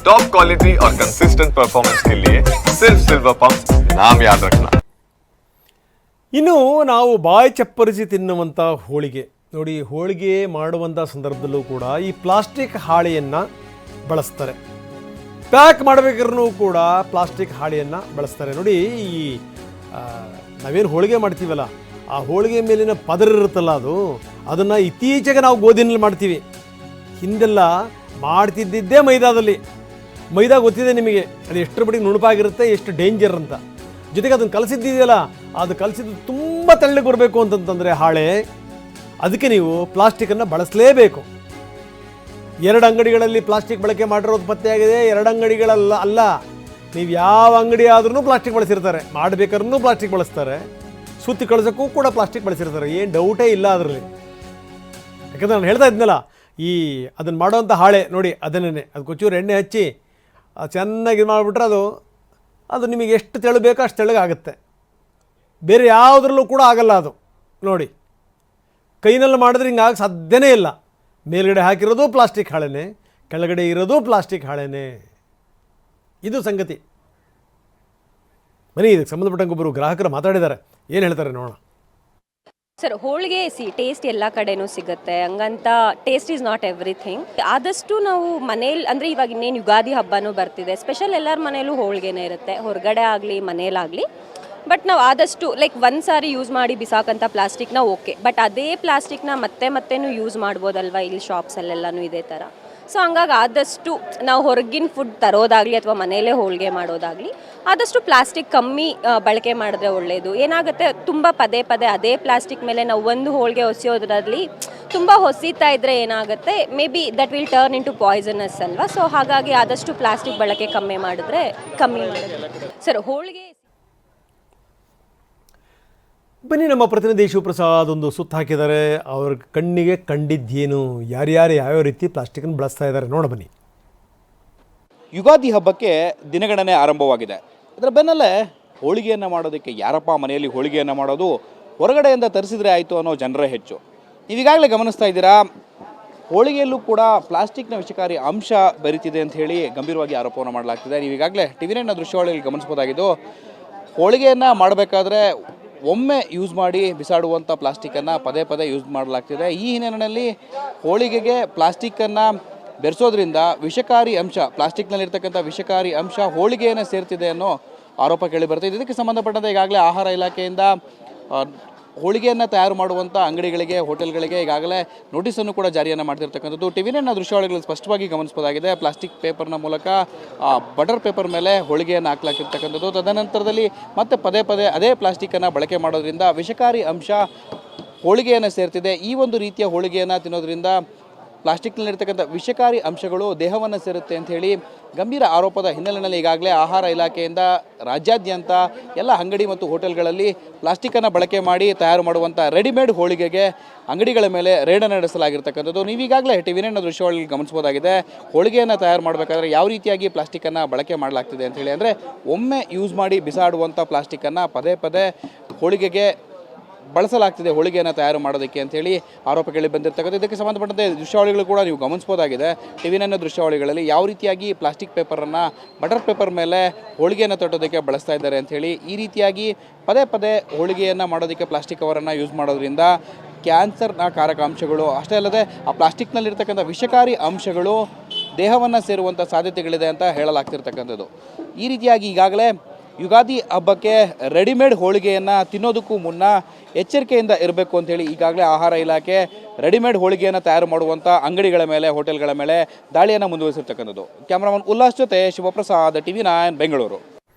Top quality और consistent performance के लिए सिर्फ सिल्वर पंप नाम याद रखना ಇನ್ನು ನಾವು ಬಾಯಿ ಚಪ್ಪರಿಸಿ ತಿನ್ನುವಂಥ ಹೋಳಿಗೆ ನೋಡಿ ಹೋಳಿಗೆ ಮಾಡುವಂಥ ಸಂದರ್ಭದಲ್ಲೂ ಕೂಡ ಈ ಪ್ಲಾಸ್ಟಿಕ್ ಹಾಳೆಯನ್ನು ಬಳಸ್ತಾರೆ ಪ್ಯಾಕ್ ಮಾಡಬೇಕಾದ್ರೂ ಕೂಡ ಪ್ಲಾಸ್ಟಿಕ್ ಹಾಳೆಯನ್ನು ಬಳಸ್ತಾರೆ ನೋಡಿ ಈ ಆ, ನಾವೇನು ಹೋಳಿಗೆ ಮಾಡ್ತೀವಲ್ಲ ಆ ಹೋಳಿಗೆ ಮೇಲಿನ ಪದರ ಇರುತ್ತಲ್ಲ ಅದು ಅದನ್ನು ಇತ್ತೀಚೆಗೆ ನಾವು ಗೋಧಿನಲ್ಲಿ ಮಾಡ್ತೀವಿ ಹಿಂದೆಲ್ಲ ಮಾಡ್ತಿದ್ದಿದ್ದೇ ಮೈದಾದಲ್ಲಿ ಮೈದಾ ಗೊತ್ತಿದೆ ನಿಮಗೆ. ಅದು ಎಷ್ಟರ ಬಡಿಗೆ ನುಣುಪಾಗಿರುತ್ತೆ, ಎಷ್ಟು ಡೇಂಜರ್ ಅಂತ. ಜೊತೆಗೆ ಅದನ್ನು ಕಲಸಿದ್ದಿದೆಯಲ್ಲ ಅದು ಕಲಸಿದ್ದು ತುಂಬ ತೆಳ್ಳಗೆ ಬರಬೇಕು ಅಂತಂತಂದರೆ ಹಾಳೆ, ಅದಕ್ಕೆ ನೀವು ಪ್ಲಾಸ್ಟಿಕನ್ನು ಬಳಸಲೇಬೇಕು. ಎರಡು ಅಂಗಡಿಗಳಲ್ಲಿ ಪ್ಲಾಸ್ಟಿಕ್ ಬಳಕೆ ಮಾಡಿರೋದು ಪತ್ತೆಯಾಗಿದೆ ಎರಡು ಅಂಗಡಿಗಳಲ್ಲ ಅಲ್ಲ ನೀವು ಯಾವ ಅಂಗಡಿ ಆದ್ರೂ ಪ್ಲಾಸ್ಟಿಕ್ ಬಳಸಿರ್ತಾರೆ. ಮಾಡಬೇಕಾದ್ರೂ ಪ್ಲಾಸ್ಟಿಕ್ ಬಳಸ್ತಾರೆ. ಸುತ್ತಿ ಕಳಿಸೋಕ್ಕೂ ಕೂಡ ಪ್ಲಾಸ್ಟಿಕ್ ಬಳಸಿರ್ತಾರೆ. ಏನು ಡೌಟೇ ಇಲ್ಲ ಅದರಲ್ಲಿ. ಯಾಕಂದ್ರೆ ನಾನು ಹೇಳ್ತಾ ಇದ್ನಲ್ಲ, ಈ ಅದನ್ನು ಮಾಡೋವಂಥ ಹಾಳೆ, ನೋಡಿ ಅದನ್ನೇ ಅದು ಕೊಚ್ಚೂರು ಎಣ್ಣೆ ಹಚ್ಚಿ ಚೆನ್ನಾಗಿ ಮಾಡಿಬಿಟ್ರೆ ಅದು ಅದು ನಿಮಗೆ ಎಷ್ಟು ತೆಳು ಬೇಕೋ ಅಷ್ಟು ತೆಳಗಾಗುತ್ತೆ. ಬೇರೆ ಯಾವುದ್ರಲ್ಲೂ ಕೂಡ ಆಗಲ್ಲ ಅದು. ನೋಡಿ, ಕೈನಲ್ಲಿ ಮಾಡಿದ್ರೆ ಹಿಂಗಾಗಿ ಸಾಧ್ಯನೇ ಇಲ್ಲ. ಮೇಲ್ಗಡೆ ಹಾಕಿರೋದು ಪ್ಲಾಸ್ಟಿಕ್ ಹಾಳೆನೇ, ಕೆಳಗಡೆ ಇರೋದು ಪ್ಲಾಸ್ಟಿಕ್ ಹಾಳೆನೇ. ಇದು ಸಂಗತಿ. ಬನ್ನಿ, ಇದಕ್ಕೆ ಸಂಬಂಧಪಟ್ಟಂಗೆ ಒಬ್ಬರು ಗ್ರಾಹಕರು ಮಾತಾಡಿದ್ದಾರೆ. ಏನು ಹೇಳ್ತಾರೆ ನೋಡೋಣ. ಸರ್, ಹೋಳಿಗೆ ಸಿ ಟೇಸ್ಟ್ ಎಲ್ಲ ಕಡೆನೂ ಸಿಗುತ್ತೆ. ಹಂಗಂತ ಟೇಸ್ಟ್ ಈಸ್ ನಾಟ್ ಎವ್ರಿಥಿಂಗ್ ಆದಷ್ಟು ನಾವು ಮನೇಲಿ, ಅಂದರೆ ಇವಾಗ ಇನ್ನೇನು ಯುಗಾದಿ ಹಬ್ಬನೂ ಬರ್ತಿದೆ. ಸ್ಪೆಷಲ್ ಎಲ್ಲರ ಮನೇಲೂ ಹೋಳಿಗೆನೇ ಇರುತ್ತೆ. ಹೊರಗಡೆ ಆಗಲಿ, ಮನೇಲಾಗಲಿ. ಬಟ್ ನಾವು ಆದಷ್ಟು ಲೈಕ್ ಒಂದು ಸಾರಿ ಯೂಸ್ ಮಾಡಿ ಬಿಸಾಕಂಥ ಪ್ಲಾಸ್ಟಿಕ್ನ ಓಕೆ ಬಟ್ ಅದೇ ಪ್ಲಾಸ್ಟಿಕ್ನ ಮತ್ತೆ ಮತ್ತೆನು ಯೂಸ್ ಮಾಡ್ಬೋದಲ್ವಾ ಇಲ್ಲಿ ಶಾಪ್ಸಲ್ಲೆಲ್ಲನೂ ಇದೇ ಥರ ಸೊ ಹಂಗಾಗಿ ಆದಷ್ಟು ನಾವು ಹೊರಗಿನ ಫುಡ್ ತರೋದಾಗಲಿ ಅಥವಾ ಮನೆಯಲ್ಲೇ ಹೋಳಿಗೆ ಮಾಡೋದಾಗಲಿ, ಆದಷ್ಟು ಪ್ಲಾಸ್ಟಿಕ್ ಕಮ್ಮಿ ಬಳಕೆ ಮಾಡಿದ್ರೆ ಒಳ್ಳೆಯದು ಏನಾಗುತ್ತೆ, ತುಂಬ ಪದೇ ಪದೇ ಅದೇ ಪ್ಲಾಸ್ಟಿಕ್ ಮೇಲೆ ನಾವು ಒಂದು ಹೋಳಿಗೆ ಹೊಸಿಯೋದ್ರಲ್ಲಿ ತುಂಬ ಹೊಸಿತಾ ಇದ್ರೆ ಏನಾಗುತ್ತೆ may be that will turn into poisonous ಅಲ್ವಾ? ಸೊ ಹಾಗಾಗಿ ಆದಷ್ಟು ಪ್ಲಾಸ್ಟಿಕ್ ಬಳಕೆ ಕಮ್ಮಿ ಮಾಡಿದ್ರೆ ಕಮ್ಮಿ ಸರ್ ಹೋಳಿಗೆ ಬನ್ನಿ ನಮ್ಮ ಪ್ರತಿನಿಧಿ ಶಿವಪ್ರಸಾದ್ ಒಂದು ಸುತ್ತ ಹಾಕಿದ್ದಾರೆ. ಅವ್ರ ಕಣ್ಣಿಗೆ ಕಂಡಿದ್ದೇನು? ಯಾರ್ಯಾರು ಯಾವ್ಯಾವ ರೀತಿ ಪ್ಲಾಸ್ಟಿಕನ್ನು ಬಳಸ್ತಾ ಇದ್ದಾರೆ ನೋಡ ಬನ್ನಿ. ಯುಗಾದಿ ಹಬ್ಬಕ್ಕೆ ದಿನಗಣನೆ ಆರಂಭವಾಗಿದೆ. ಅದರ ಬೆನ್ನಲ್ಲೇ ಹೋಳಿಗೆಯನ್ನು ಮಾಡೋದಕ್ಕೆ ಯಾರಪ್ಪ ಮನೆಯಲ್ಲಿ ಹೋಳಿಗೆಯನ್ನು ಮಾಡೋದು ಹೊರಗಡೆಯಿಂದ ತರಿಸಿದ್ರೆ ಆಯಿತು ಅನ್ನೋ ಜನರೇ ಹೆಚ್ಚು. ನೀವೀಗಾಗಲೇ ಗಮನಿಸ್ತಾ ಇದ್ದೀರಾ, ಹೋಳಿಗೆಯಲ್ಲೂ ಕೂಡ ಪ್ಲಾಸ್ಟಿಕ್ನ ವಿಷಕಾರಿ ಅಂಶ ಬರೀತಿದೆ ಅಂತ ಹೇಳಿ ಗಂಭೀರವಾಗಿ ಆರೋಪವನ್ನು ಮಾಡಲಾಗ್ತಿದೆ. ನೀವೀಗಾಗಲೇ ಟಿ ವಿ ದೃಶ್ಯಾವಳಿಯಲ್ಲಿ ಗಮನಿಸ್ಬೋದಾಗಿದ್ದು ಹೋಳಿಗೆಯನ್ನು ಮಾಡಬೇಕಾದ್ರೆ ಒಮ್ಮೆ ಯೂಸ್ ಮಾಡಿ ಬಿಸಾಡುವಂಥ ಪ್ಲಾಸ್ಟಿಕ್ಕನ್ನು ಪದೇ ಪದೇ ಯೂಸ್ ಮಾಡಲಾಗ್ತಿದೆ. ಈ ಹಿನ್ನೆಲೆಯಲ್ಲಿ ಹೋಳಿಗೆಗೆ ಪ್ಲಾಸ್ಟಿಕ್ಕನ್ನು ಬೆರೆಸೋದ್ರಿಂದ ವಿಷಕಾರಿ ಅಂಶ ಪ್ಲಾಸ್ಟಿಕ್ನಲ್ಲಿರ್ತಕ್ಕಂಥ ವಿಷಕಾರಿ ಅಂಶ ಹೋಳಿಗೆಯನ್ನು ಸೇರ್ತಿದೆ ಅನ್ನೋ ಆರೋಪ ಕೇಳಿ ಬರ್ತಿದೆ ಇದಕ್ಕೆ ಸಂಬಂಧಪಟ್ಟಂತೆ ಈಗಾಗಲೇ ಆಹಾರ ಇಲಾಖೆಯಿಂದ ಹೋಳಿಗೆಯನ್ನು ತಯಾರು ಮಾಡುವಂಥ ಅಂಗಡಿಗಳಿಗೆ, ಹೋಟೆಲ್ಗಳಿಗೆ ಈಗಾಗಲೇ ನೋಟಿಸನ್ನು ಕೂಡ ಜಾರಿಯನ್ನು ಮಾಡ್ತಿರ್ತಕ್ಕಂಥದ್ದು. ಟಿ ವಿ ನೈನ್ನ ದೃಶ್ಯಾವಳಿಗಳು ಸ್ಪಷ್ಟವಾಗಿ ಗಮನಿಸಬಹುದಾಗಿದೆ. ಪ್ಲಾಸ್ಟಿಕ್ ಪೇಪರ್ನ ಮೂಲಕ ಬಟರ್ ಪೇಪರ್ ಮೇಲೆ ಹೋಳಿಗೆಯನ್ನು ಹಾಕಲಾಗಿರ್ತಕ್ಕಂಥದ್ದು ತದನಂತರದಲ್ಲಿ ಮತ್ತೆ ಪದೇ ಪದೇ ಅದೇ ಪ್ಲಾಸ್ಟಿಕ್ಕನ್ನು ಬಳಕೆ ಮಾಡೋದ್ರಿಂದ ವಿಷಕಾರಿ ಅಂಶ ಹೋಳಿಗೆಯನ್ನು ಸೇರ್ತಿದೆ. ಈ ಒಂದು ರೀತಿಯ ಹೋಳಿಗೆಯನ್ನು ತಿನ್ನೋದ್ರಿಂದ ಪ್ಲಾಸ್ಟಿಕ್ನಲ್ಲಿರ್ತಕ್ಕಂಥ ವಿಷಕಾರಿ ಅಂಶಗಳು ದೇಹವನ್ನು ಸೇರುತ್ತೆ ಅಂತ ಹೇಳಿ ಗಂಭೀರ ಆರೋಪದ ಹಿನ್ನೆಲೆಯಲ್ಲಿ ಈಗಾಗಲೇ ಆಹಾರ ಇಲಾಖೆಯಿಂದ ರಾಜ್ಯಾದ್ಯಂತ ಎಲ್ಲ ಅಂಗಡಿ ಮತ್ತು ಹೋಟೆಲ್ಗಳಲ್ಲಿ ಪ್ಲಾಸ್ಟಿಕ್ಕನ್ನು ಬಳಕೆ ಮಾಡಿ ತಯಾರು ಮಾಡುವಂಥ ರೆಡಿಮೇಡ್ ಹೋಳಿಗೆಗೆ ಅಂಗಡಿಗಳ ಮೇಲೆ ರೇಡನ್ನು ನಡೆಸಲಾಗಿರ್ತಕ್ಕಂಥದ್ದು. ನೀವೀಗಾಗಲೇ ಟಿ ವಿನ ದೃಶ್ಯವಾಗಿ ಗಮನಿಸಬಹುದಾಗಿದೆ. ಹೋಳಿಗೆಯನ್ನು ತಯಾರು ಮಾಡಬೇಕಾದ್ರೆ ಯಾವ ರೀತಿಯಾಗಿ ಪ್ಲಾಸ್ಟಿಕ್ಕನ್ನು ಬಳಕೆ ಮಾಡಲಾಗ್ತಿದೆ ಅಂತ ಹೇಳಿ ಅಂದರೆ ಒಮ್ಮೆ ಯೂಸ್ ಮಾಡಿ ಬಿಸಾಡುವಂಥ ಪ್ಲಾಸ್ಟಿಕ್ಕನ್ನು ಪದೇ ಪದೇ ಹೋಳಿಗೆಗೆ ಬಳಸಲಾಗ್ತಿದೆ ಹೋಳಿಗೆಯನ್ನು ತಯಾರು ಮಾಡೋದಕ್ಕೆ ಅಂತೇಳಿ ಕೇಳಿ ಬಂದಿರ್ತಕ್ಕಂಥ ಇದಕ್ಕೆ ಸಂಬಂಧಪಟ್ಟಂತೆ ದೃಶ್ಯಾವಳಿಗಳು ಕೂಡ ನೀವು ಗಮನಿಸ್ಬೋದಾಗಿದೆ. ಟಿ ದೃಶ್ಯಾವಳಿಗಳಲ್ಲಿ ಯಾವ ರೀತಿಯಾಗಿ ಪ್ಲಾಸ್ಟಿಕ್ ಪೇಪರನ್ನು, ಬಟರ್ ಪೇಪರ್ ಮೇಲೆ ಹೋಳಿಗೆಯನ್ನು ತಟ್ಟೋದಕ್ಕೆ ಬಳಸ್ತಾ ಇದ್ದಾರೆ ಅಂಥೇಳಿ ಈ ರೀತಿಯಾಗಿ ಪದೇ ಪದೇ ಹೋಳಿಗೆಯನ್ನು ಮಾಡೋದಕ್ಕೆ ಪ್ಲಾಸ್ಟಿಕ್ ಕವರನ್ನು ಯೂಸ್ ಮಾಡೋದ್ರಿಂದ ಕ್ಯಾನ್ಸರ್ನ ಕಾರಕ ಅಂಶಗಳು ಅಷ್ಟೇ ಅಲ್ಲದೆ ಆ ಪ್ಲಾಸ್ಟಿಕ್ನಲ್ಲಿರ್ತಕ್ಕಂಥ ವಿಷಕಾರಿ ಅಂಶಗಳು ದೇಹವನ್ನು ಸೇರುವಂಥ ಸಾಧ್ಯತೆಗಳಿದೆ ಅಂತ ಹೇಳಲಾಗ್ತಿರ್ತಕ್ಕಂಥದ್ದು. ಈ ರೀತಿಯಾಗಿ ಈಗಾಗಲೇ ಯುಗಾದಿ ಹಬ್ಬಕ್ಕೆ ರೆಡಿಮೇಡ್ ಹೋಳಿಗೆಯನ್ನು ತಿನ್ನೋದಕ್ಕೂ ಮುನ್ನ ಎಚ್ಚರಿಕೆಯಿಂದ ಇರಬೇಕು ಅಂತೇಳಿ ಈಗಾಗಲೇ ಆಹಾರ ಇಲಾಖೆ ರೆಡಿಮೇಡ್ ಹೋಳಿಗೆಯನ್ನು ತಯಾರು ಮಾಡುವಂಥ ಅಂಗಡಿಗಳ ಮೇಲೆ, ಹೋಟೆಲ್ಗಳ ಮೇಲೆ ದಾಳಿಯನ್ನು ಮುಂದುವರಿಸಿರ್ತಕ್ಕಂಥದ್ದು. ಕ್ಯಾಮ್ರಾಮನ್ ಉಲ್ಲಾಸ್ ಜೊತೆ Shivaprasad T V nine Bengaluru.